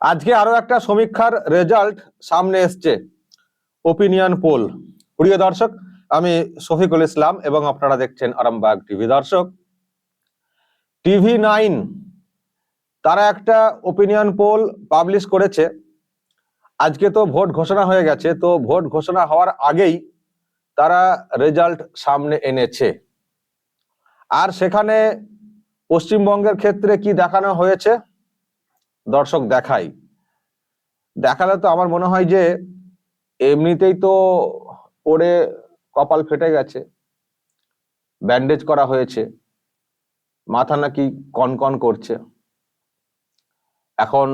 আজকে আরও একটা সমীক্ষার রেজাল্ট সামনে এসছে। ওপিনিয়ন পোল প্রিয় দর্শক, আমি শফিকুল ইসলাম এবং আপনারা দেখছেন আরামবাগ টিভি। দর্শক, টিভি নাইন, তারা একটা ওপিনিয়ন পোল পাবলিশ করেছে। আজকে তো ভোট ঘোষণা হয়ে গেছে, তো ভোট ঘোষণা হওয়ার আগেই তারা রেজাল্ট সামনে এনেছে। আর সেখানে পশ্চিমবঙ্গের ক্ষেত্রে কি দেখানো হয়েছে? দর্শক দেখাই। দেখালে তো আমার মনে হয় যে, এমনিতেই তো পড়ে কপাল ফেটে গেছে ব্যান্ডেজ করা হয়েছে, মাথা নাকি কনকন করছে। এখন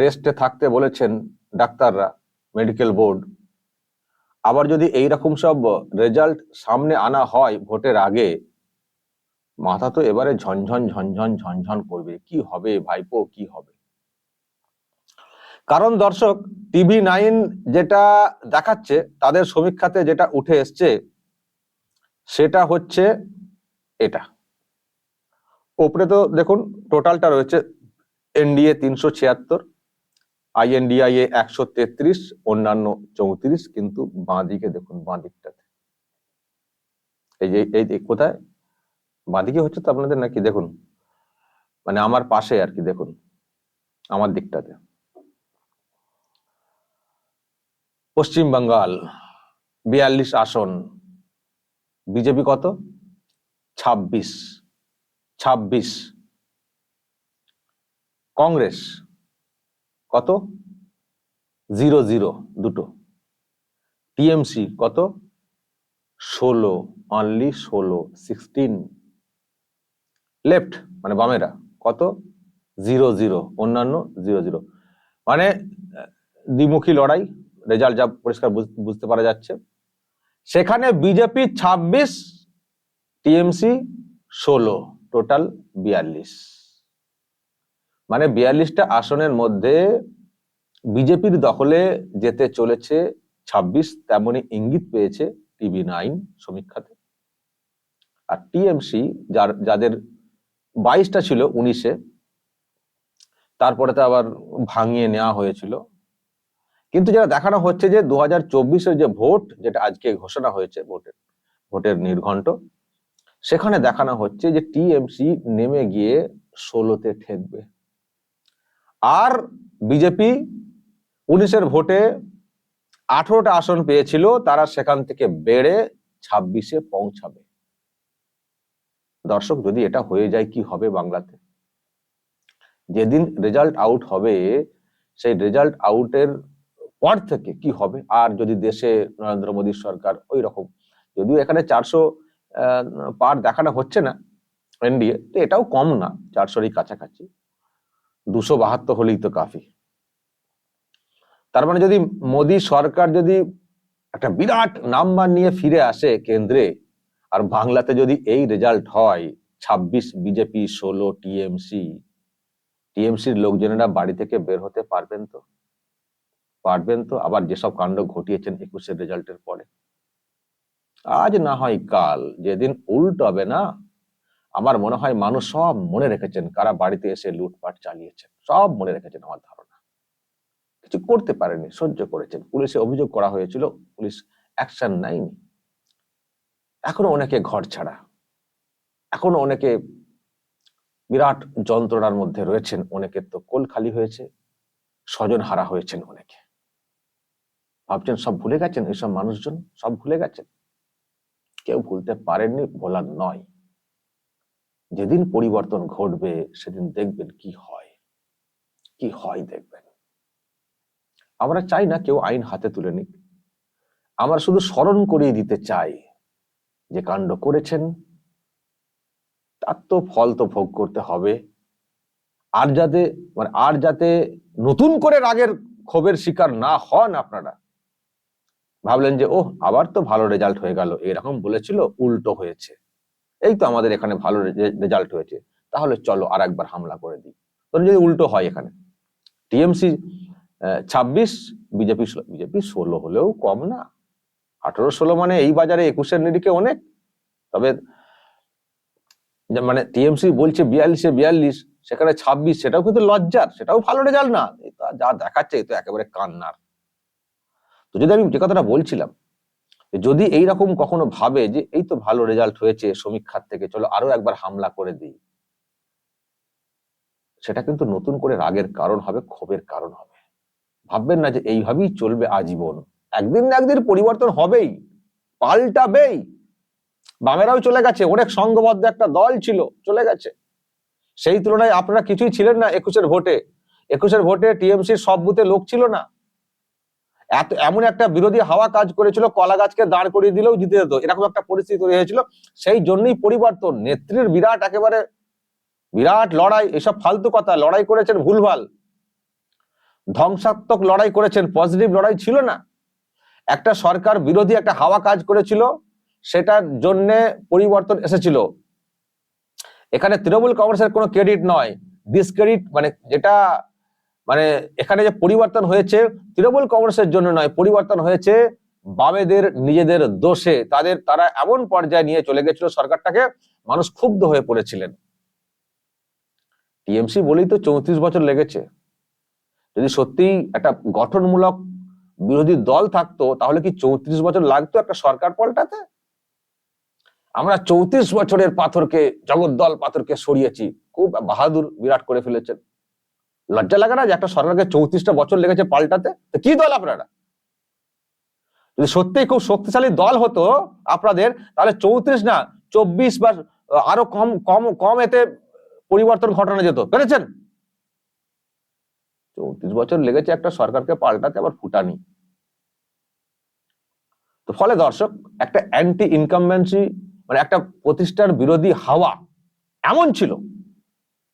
রেস্টে থাকতে বলেছেন ডাক্তাররা মেডিকেল বোর্ড আবার যদি এই রকম সব রেজাল্ট সামনে আনা হয় ভোটের আগে, মাথা তো এবারে ঝনঝন ঝনঝন ঝনঝন করবে। কি হবে ভাইপো, কি হবে? কারণ দর্শক, টিভি নাইন যেটা দেখাচ্ছে, তাদের সমীক্ষাতে যেটা উঠে এসছে, সেটা হচ্ছে এটা। ওপরে তো দেখুন, টোটালটা রয়েছে এনডিএ তিনশো ছিয়াত্তর, আইএনডিআইএ একশো তেত্রিশ, অন্যান্য চৌত্রিশ, কিন্তু বাঁ দিকে দেখুন বাঁ দিকটাতে এই যে, এই এই কোথায়? বাঁ দিকে হচ্ছে তো আপনাদের নাকি দেখুন মানে আমার পাশে আর কি দেখুন, আমার দিকটাতে। পশ্চিম বাঙ্গাল, বিয়াল্লিশ আসন। বিজেপি কত? ছাব্বিশ। ছাব্বিশ। কংগ্রেস কত? জিরো জিরো দুটো। টিএমসি কত? ষোলো অনলি ষোলো সিক্সটিন লেফট মানে বামেরা, কত? জিরো জিরো, অন্যান্য জিরো জিরো। মানে দ্বিমুখী লড়াই। রেজাল্ট যা পরিষ্কার বুঝ- বুঝতে পারা যাচ্ছে। সেখানে বিজেপি ছাব্বিশ, টিএমসি ষোলো, টোটাল বিয়াল্লিশ। মানে বিয়াল্লিশটা আসনের মধ্যে বিজেপির দখলে যেতে চলেছে ছাব্বিশ তেমনই ইঙ্গিত পেয়েছে টিভি নাইন সমীক্ষাতে। আর টিএমসি, যার, যাদের বাইশটা ছিল উনিশে তারপরে তো আবার ভাঙিয়ে নেওয়া হয়েছিল। কিন্তু যেটা দেখানো হচ্ছে যে দু হাজার যে ভোট, যেটা আজকে ঘোষণা হয়েছে ভোটের ভোটের নির্ঘণ্ট, সেখানে দেখানো হচ্ছে যে টিএমসি নেমে গিয়ে ষোলোতে ঠেকবে। আর বিজেপি উনিশের ভোটে আঠেরোটা আসন পেয়েছিল, তারা সেখান থেকে বেড়ে ছাব্বিশে পৌঁছাবে। দর্শক, যদি এটা হয়ে যায়, কি হবে বাংলাতে? যেদিন রেজাল্ট আউট হবে, সেই রেজাল্ট আউটের পর থেকে কি হবে? আর যদি দেশে নরেন্দ্র মোদীর সরকার ওই রকম যদিও এখানে চারশো পার দেখানো হচ্ছে না এনডিএ, তো এটাও কম না, চারশোরই কাছাকাছি। দুশো বাহাত্তর হলেই তো কাফি। তার মানে যদি মোদী সরকার যদি একটা বিরাট নাম্বার নিয়ে ফিরে আসে কেন্দ্রে, আর বাংলাতে যদি এই রেজাল্ট হয়, ছাব্বিশ বিজেপি, ষোলো টিএমসি, টিএমসির লোকজনেরা বাড়ি থেকে বের হতে পারবেন তো? পারবেন তো। আবার যেসব কাণ্ড ঘটিয়েছেন একুশের রেজাল্টের পরে। আজ না হয় কাল, যেদিন উল্ট হবে না, আমার মনে হয় মানুষ সব মনে রেখেছেন কারা বাড়িতে এসে লুটপাট চালিয়েছেন। সব মনে রেখেছেন আমার ধারণা। কিছু করতে পারেনি, সহ্য করেছেন। পুলিশে অভিযোগ করা হয়েছিল, পুলিশ অ্যাকশন নেয়নি। এখনও অনেকে ঘর ছাড়া। এখনও অনেকে বিরাট যন্ত্রণার মধ্যে রয়েছেন অনেকের তো কোল খালি হয়েছে, স্বজন হারা হয়েছেন অনেকে। ভাবছেন সব ভুলে গেছেন এইসব মানুষজন? সব ভুলে গেছেন? কেউ ভুলতে পারেননি ভোলার নয়। যেদিন পরিবর্তন ঘটবে, সেদিন দেখবেন কি হয়। কি হয় দেখবেন। আমরা চাই না কেউ আইন হাতে তুলে নিক। আমরা শুধু স্মরণ করিয়ে দিতে চাই যে কাণ্ড করেছেন, তার তো ফল তো ভোগ করতে হবে। আর যাতে মানে আর যাতে নতুন করে রাগের ক্ষোভের শিকার না হন আপনারা ভাবলেন যে, ওহ, আবার তো ভালো রেজাল্ট হয়ে গেল। এরকম বলেছিল, উল্টো হয়েছে। এই তো আমাদের এখানে ভালো রেজাল্ট হয়েছে। তাহলে চলো আর একবার হামলা করে দিই। ধরুন যদি উল্টো হয় এখানে। টিএমসি ছাব্বিশ, বিজেপি বিজেপি ষোলো হলেও কম না। আঠারো ষোলো মানে এই বাজারে একুশের নিরিখে অনেক। তবে মানে টিএমসি বলছে বিয়াল্লিশে বিয়াল্লিশ, সেখানে ছাব্বিশ, সেটাও কিন্তু লজ্জার, সেটাও ভালো রেজাল্ট না। যা দেখাচ্ছে তো একেবারে কান্নার। তো যদি আমি যে কথাটা বলছিলাম যদি এই রকম কখনো ভাবে যে এই তো ভালো রেজাল্ট হয়েছে সমীক্ষার থেকে, চলো আরও একবার হামলা করে দিই, সেটা কিন্তু নতুন করে রাগের কারণ হবে, ক্ষোভের কারণ হবে। ভাববেন না যে এইভাবেই চলবে আজীবন। একদিন না একদিন পরিবর্তন হবেই, পাল্টাবেই। বামেরাও চলে গেছে, অনেক সংঘবদ্ধ একটা দল ছিল, চলে গেছে। সেই তুলনায় আপনারা কিছুই ছিলেন না একুশের ভোটে। একুশের ভোটে টিএমসির সব বুথে লোক ছিল না। এত, এমন একটা বিরোধী হাওয়া কাজ করেছিল, কলা গাছকে দাঁড় করিয়ে দিলেও জিতে যেত। এরকম একটা পরিস্থিতি তৈরি হয়েছিল। সেই জন্যই পরিবর্তন, নেত্রীর বিরাট একেবারে বিরাট লড়াই, এসব ফালতু কথা, লড়াই করেছেন ভুলভাল। ধ্বংসাত্মক লড়াই করেছেন পজিটিভ লড়াই ছিল না। একটা সরকার বিরোধী একটা হাওয়া কাজ করেছিল, সেটার জন্যে পরিবর্তন এসেছিল। এখানে তৃণমূল কংগ্রেসের কোনো ক্রেডিট নয়। ডিসক্রেডিট মানে যেটা মানে এখানে যে পরিবর্তন হয়েছে, তৃণমূল কংগ্রেসের জন্য নয়, পরিবর্তন হয়েছে বামেদের নিজেদের দোষে। তাদের, তারা এমন পর্যায়ে নিয়ে চলে গেছিল সরকারটাকে, মানুষ ক্ষুব্ধ হয়ে পড়েছিলেন। টিএমসি বলেই তো চৌত্রিশ বছর লেগেছে। যদি সত্যিই একটা গঠনমূলক বিরোধী দল থাকতো, তাহলে কি চৌত্রিশ বছর লাগতো একটা সরকার পাল্টাতে? আমরা চৌত্রিশ বছরের পাথরকে, জগদ্দল পাথরকে সরিয়েছি। খুব বাহাদুর বিরাট করে ফেলেছেন। লজ্জা লাগে না যে একটা সরকারকে চৌত্রিশটা বছর লেগেছে পাল্টাতে? তো কি দল আপনারা? যদি সত্যিই খুব শক্তিশালী দল হতো আপনাদের, তাহলে চৌত্রিশ না, চব্বিশ বা আরও কম কম কম এতে পরিবর্তন ঘটানো যেত। পেরেছেন? চৌত্রিশ বছর লেগেছে একটা সরকারকে পাল্টাতে, আবার ফুটানি। তো ফলে দর্শক, একটা অ্যান্টি ইনকামবেন্সি মানে একটা প্রতিষ্ঠার বিরোধী হাওয়া এমন ছিল,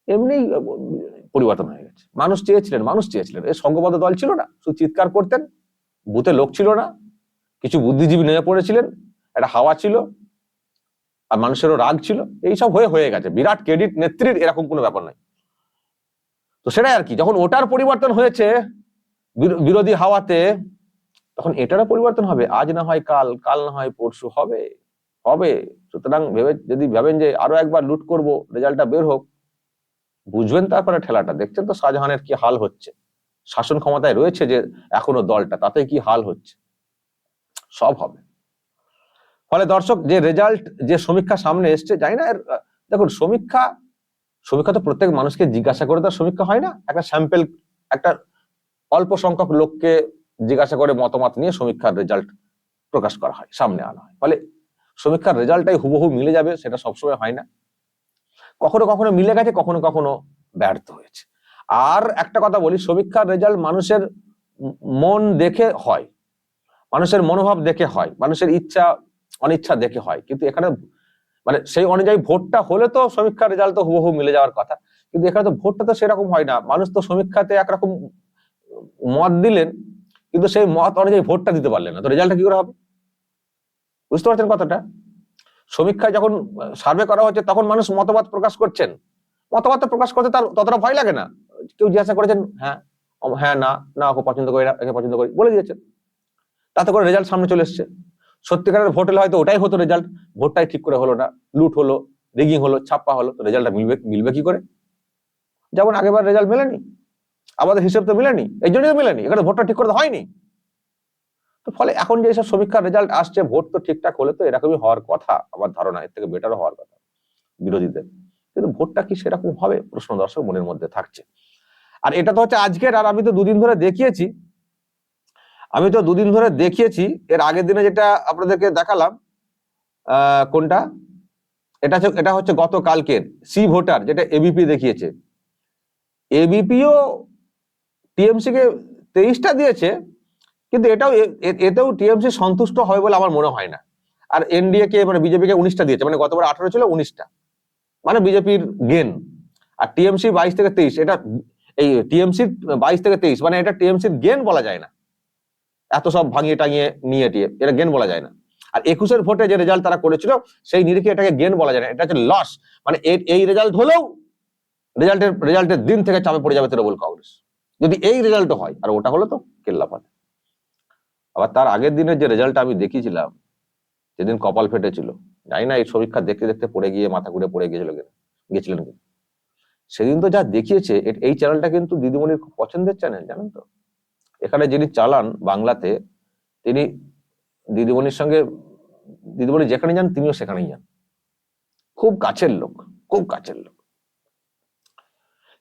এমনি পরিবর্তন হয়ে মানুষ চেয়েছিলেন মানুষ চেয়েছিলেন। এই সংঘবদ্ধ দল ছিল না, শুধু চিৎকার করতেন, বুথে লোক ছিল না, কিছু বুদ্ধিজীবী নেমে পড়েছিলেন, একটা হাওয়া ছিল, আর মানুষেরও রাগ ছিল এইসব হয়ে হয়ে গেছে। বিরাট ক্রেডিট, নেত্রীর এরকম কোনো ব্যাপার নাই। তো সেটাই আর কি, যখন ওটার পরিবর্তন হয়েছে, বিরো- বিরোধী হাওয়াতে, তখন এটারও পরিবর্তন হবে। আজ না হয় কাল কাল না হয় পরশু, হবে হবে। সুতরাং ভেবে, যদি ভাবেন যে আরও একবার লুট করব, রেজাল্টটা বের হোক বুঝবেন তারপরে ঠেলাটা। দেখছেন তো শাহজাহানের কি হাল হচ্ছে? শাসন ক্ষমতায় রয়েছে যে এখনও দলটা তাতে কি হাল হচ্ছে? সব হবে। ফলে দর্শক যে রেজাল্ট যে সমীক্ষা সামনে এসছে জানি না এর, দেখুন সমীক্ষা সমীক্ষা তো প্রত্যেক মানুষকে জিজ্ঞাসা করে তার সমীক্ষা হয় না? একটা স্যাম্পেল একটা অল্প সংখ্যক লোককে জিজ্ঞাসা করে মতামত নিয়ে সমীক্ষার রেজাল্ট প্রকাশ করা হয় সামনে আনা হয়। ফলে সমীক্ষার রেজাল্টটাই হুবহু মিলে যাবে সেটা সবসময় হয় না। কখনো কখনো মিলে গেছে, কখনো কখনো ব্যর্থ হয়েছে। আর একটা কথা বলি, সমীক্ষার রেজাল্ট মানুষের মন দেখে হয়, মানুষের মনোভাব দেখে হয়, মানুষের ইচ্ছা, অনিচ্ছা দেখে হয়। কিন্তু এখানে মানে সেই অনুযায়ী ভোটটা হলে তো সমীক্ষার রেজাল্ট তো হুবহু মিলে যাওয়ার কথা, কিন্তু এখানে তো ভোটটা তো সেরকম হয় না। মানুষ তো সমীক্ষাতে একরকম মত দিলেন, কিন্তু সেই মত অনুযায়ী ভোটটা দিতে পারলেন না। তো রেজাল্টটা কি করে হবে? বুঝতে পারছেন কথাটা? সমীক্ষায় যখন সার্ভে করা হচ্ছে, তখন মানুষ মতবাদ প্রকাশ করছেন। মতবাদ প্রকাশ করতে তার ততটা ভয় লাগে না। কেউ জিজ্ঞাসা করেছেন হ্যাঁ হ্যাঁ না না, ওকে পছন্দ করি না, একে পছন্দ করি বলে দিয়েছেন। তাতে করে রেজাল্ট সামনে চলে এসছে। সত্যিকারের ভোট হলে হয়তো ওটাই হতো রেজাল্ট ভোটটাই ঠিক করে হলো না লুট হলো রিগিং হলো, ছাপ্পা হলো, তো রেজাল্টটা মিলবে মিলবে কি করে? যেমন আগেবার রেজাল্ট মেলেনি, আমাদের হিসেব তো মেলেনি এই জন্যই তো মিলেনি, এখানে ভোটটা ঠিক করে তো হয়নি। তো ফলে এখন যে সব সমীক্ষার রেজাল্ট আসছে, ভোট তো ঠিকঠাক হলে তো এরকমই হওয়ার কথা। আমার ধারণা, এর থেকে বেটারও হওয়ার কথা বিরোধীদের। কিন্তু ভোটটা কি সেরকম হবে? প্রশ্ন দর্শক মনের মধ্যে থাকছে। আর এটা তো হচ্ছে আজকের, আর আমি তো দুদিন ধরে দেখিয়েছি। আমি তো দুদিন ধরে দেখিয়েছি, এর আগের দিনে যেটা আপনাদেরকে দেখালাম কোনটা? এটা হচ্ছে এটা হচ্ছে গতকালকের সি ভোটার যেটা এবিপি দেখিয়েছে। এবিপিও টিএমসি কে তেইশটা দিয়েছে কিন্তু এটাও এতেও টিএমসি সন্তুষ্ট হবে বলে আমার মনে হয় না। আর এনডিএ কে মানে বিজেপি কে উনিশটা দিয়েছে মানে গতবার আঠারো ছিল উনিশটা। মানে বিজেপির গেন আর টিএমসি বাইশ থেকে তেইশ, এটা এই টিএমসি বাইশ থেকে তেইশ মানে এটা টিএমসির গেন বলা যায় না। এত সব ভাঙিয়ে টাঙিয়ে নিয়ে টিয়ে এটা গেন বলা যায় না। আর একুশের ভোটে যে রেজাল্ট তারা করেছিল, সেই নিরিখে এটাকে গেন বলা যায় না। এটা হচ্ছে লস মানে এই রেজাল্ট হলেও রেজাল্টের রেজাল্টের দিন থেকে চাপে পড়ে যাবে তৃণমূল কংগ্রেস। যদি এই রেজাল্ট হয়, আর ওটা হলো তো কেল্লা আবার তার আগের দিনের যে রেজাল্ট আমি দেখিয়েছিলাম, যেদিন কপাল ফেটেছিল, জানি না এই সমীক্ষা দেখতে দেখতে পড়ে গিয়ে মাথা ঘুরে পড়ে গিয়েছিল গেছিলেন কিনা। সেদিন তো যা দেখিয়েছে এই চ্যানেলটা কিন্তু দিদিমণির খুব পছন্দের চ্যানেল জানেন তো? এখানে যিনি চালান বাংলাতে, তিনি দিদিমণির সঙ্গে, দিদিমণি যেখানে যান, তিনিও সেখানেই যান। খুব কাছের লোক, খুব কাছের লোক।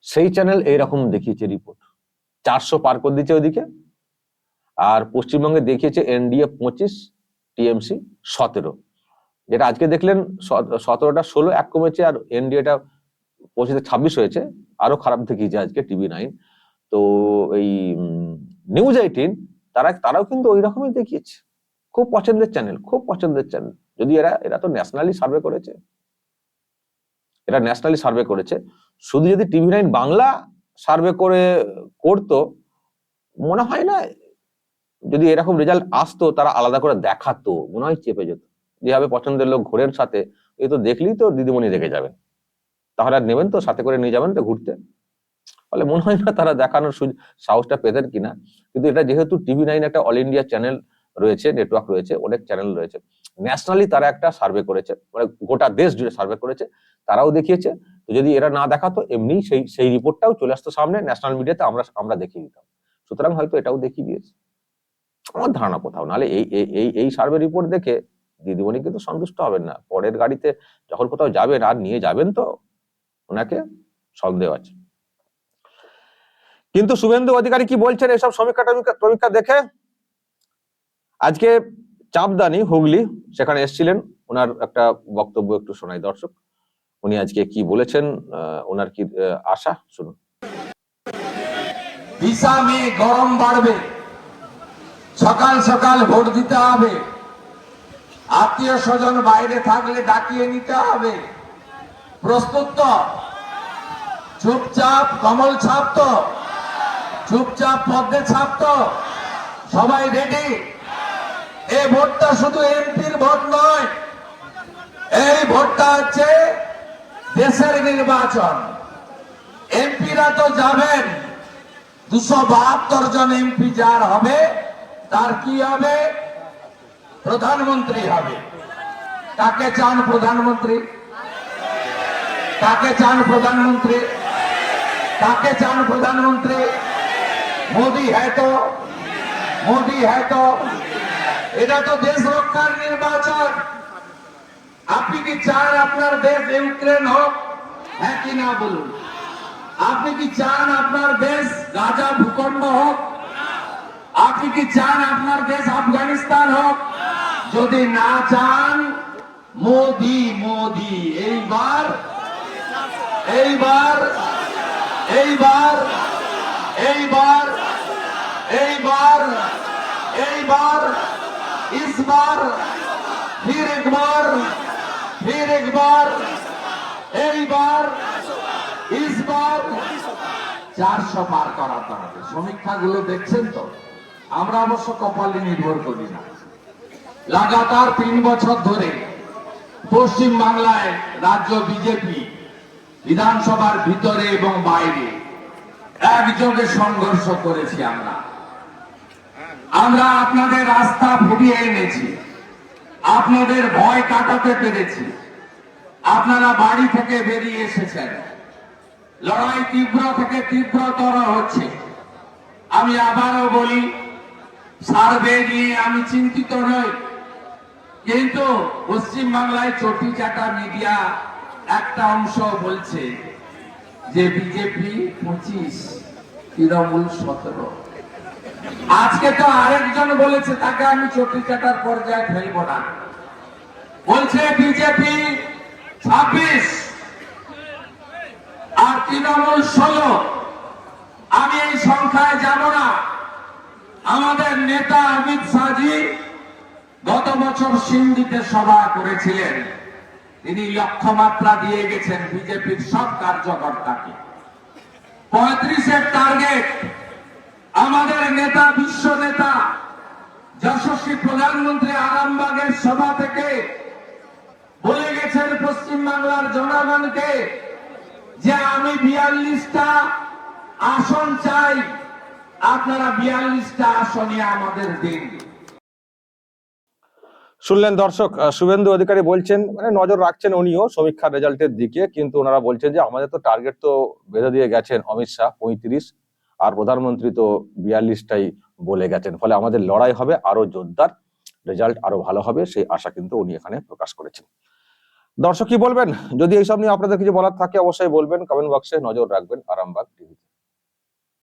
সেই চ্যানেল এইরকম দেখিয়েছে রিপোর্ট চারশো পার করে দিচ্ছে ওইদিকে। আর পশ্চিমবঙ্গে দেখিয়েছে এনডিএ পঁচিশ, টিএমসি সতেরো। যেটা আজকে দেখলেন সতেরোটা ষোলো এক কমেছে আর এনডিএটা পঁচিশে ছাব্বিশ হয়েছে। আরও খারাপ দেখিয়েছে আজকে টিভি নাইন। তো এই নিউজ এইটিন তারা, তারাও কিন্তু ওই রকমই দেখিয়েছে। খুব পছন্দের চ্যানেল, খুব পছন্দের চ্যানেল। যদি এরা এরা তো ন্যাশনালি সার্ভে করেছে। এরা ন্যাশনালি সার্ভে করেছে। শুধু যদি টিভি নাইন বাংলা সার্ভে করে, করতো, মনে হয় না যদি এরকম রেজাল্ট আসতো, তারা আলাদা করে দেখাতো মনে হয় চেপে যেত। যেভাবে পছন্দের লোক ঘোরের সাথে এই তো দেখলেই তো দিদিমণি রেখে যাবেন। তাহলে আর নেবেন তো, সাথে করে নিয়ে যাবেন তো ঘুরতে। ফলে মনে হয় না তারা দেখানোর সাহসটা পেতেন কিনা। কিন্তু এটা যেহেতু টিভি নাইন একটা অল ইন্ডিয়া চ্যানেল রয়েছে নেটওয়ার্ক রয়েছে, অনেক চ্যানেল রয়েছে। ন্যাশনালি তারা একটা সার্ভে করেছে মানে গোটা দেশ জুড়ে সার্ভে করেছে, তারাও দেখিয়েছে। তো যদি এরা না দেখাতো এমনি সেই সেই রিপোর্টটাও চলে আসতো সামনে ন্যাশনাল মিডিয়াতে আমরা আমরা দেখিয়ে দিতাম। সুতরাং হয়তো এটাও দেখিয়ে দিয়েছে। আমার ধারণা কোথাও। নাহলে এই, এই- এই সার্ভে রিপোর্ট দেখে দিদিমণি কিন্তু সন্তুষ্ট হবেন না। পরের গাড়িতে যখন কোথাও যাবেন আর নিয়ে যাবেন তো ওনাকে সন্দেহ আছে। কিন্তু শুভেন্দু অধিকারী কি বলছেন এসব সমীক্ষা টমীক্ষা- টমীক্ষা দেখে? আজকে চাপদানি হুগলি সেখানে এসেছিলেন। ওনার একটা বক্তব্য একটু শোনাই দর্শক। উনি আজকে কি বলেছেন ওনার কি আশা? শুনুন। দিশা মে গরম বাড়বে। সকাল সকাল ভোট দিতে হবে। আত্মীয় স্বজন বাইরে থাকলে ডাকিয়ে নিতে হবে। প্রস্তুত তো? চুপচাপ, কমল ছাপ তো? চুপচাপ পদ্মে ছাপ তো? সবাই রেডি এই ভোটটা শুধু এমপির ভোট নয়, এই ভোটটা হচ্ছে দেশের নির্বাচন। এমপিরা তো যাবেন। দুশো বাহাত্তর জন এমপি যার হবে তার কি হবে? প্রধানমন্ত্রী হবে। কাকে চান প্রধানমন্ত্রী? কাকে চান প্রধানমন্ত্রী? কাকে চান প্রধানমন্ত্রী? মোদি হ্যাঁ তো। মোদি হ্যাঁ তো। এটা তো দেশ রক্ষার নির্বাচন। আপনি কি চান আপনার দেশ ইউক্রেন হোক? হ্যাঁ কি না বলুন। আপনি কি চান আপনার দেশ গাজা ভূখণ্ড হোক? আপনি কি চান আপনার দেশ আফগানিস্তান হোক? যদি না চান, মোদি মোদি। এইবার এইবার এইবার এইবার এইবার এইবার, ইসবার, ফির একবার ফির একবার, এইবার, ইসবার। চারশো পার করাতে হবে সমীক্ষাগুলো দেখছেন তো? আমরা অবশ্য কপালে নির্ভর করি না। লাগাতার তিন বছর ধরে পশ্চিম বাংলায় রাজ্য বিজেপি বিধানসভার ভিতরে এবং বাইরে একযোগে সংঘর্ষ করেছি আমরা। আমরা আপনাদের রাস্তা ফিরিয়ে এনেছি। আপনাদের ভয় কাটাতে পেরেছি। আপনারা বাড়ি থেকে বেরিয়ে এসেছেন। লড়াই তীব্র থেকে তীব্রতর হচ্ছে। আমি আবারও বলি সার্ভে নিয়ে আমি চিন্তিত নই। কিন্তু পশ্চিম বাংলায় চটি চাটা মিডিয়া একটা অংশ বলছে যে বিজেপি পঁচিশ, তৃণমূল সতেরো। আজকে তো আরেকজন বলেছে, তাকে আমি চটি চাটার পর্যায়ে ফেলব না। বলছে বিজেপি ছাব্বিশ আর তৃণমূল ষোলো। আমি এই সংখ্যায় যাব না। আমাদের নেতা অমিত শাহজি গত বছর সিন্দিতে সভা করেছিলেন। তিনি লক্ষ্যমাত্রা দিয়ে গেছেন বিজেপির সব কার্যকর্তাকে। পঁয়ত্রিশের টার্গেট আমাদের নেতা, বিশ্ব নেতা, যশস্বী প্রধানমন্ত্রী আরামবাগের সভা থেকে বলে গেছেন পশ্চিম বাংলার জনগণকে যে আমি বিয়াল্লিশটা আসন চাই। আপনারা বিয়াল্লিশটা আসনে আমাদের দিন। শুনলেন দর্শক শুভেন্দু অধিকারী বলছেন মানে নজর রাখছেন উনিও সমীক্ষার রেজাল্টের দিকে, কিন্তু ওনারা বলছেন যে আমাদের তো টার্গেট তো বেঁধে দিয়ে গেছেন অমিত শাহ পঁয়ত্রিশ, আর প্রধানমন্ত্রী তো বিয়াল্লিশটাই বলে গেছেন। ফলে আমাদের লড়াই হবে আরও জোরদার, রেজাল্ট আরও ভালো হবে, সেই আশা কিন্তু উনি এখানে প্রকাশ করেছেন। দর্শক কি বলবেন? যদি এইসব নিয়ে আপনাদের কিছু বলার থাকে অবশ্যই বলবেন কমেন্ট বক্সে নজর রাখবেন, আরামবাগ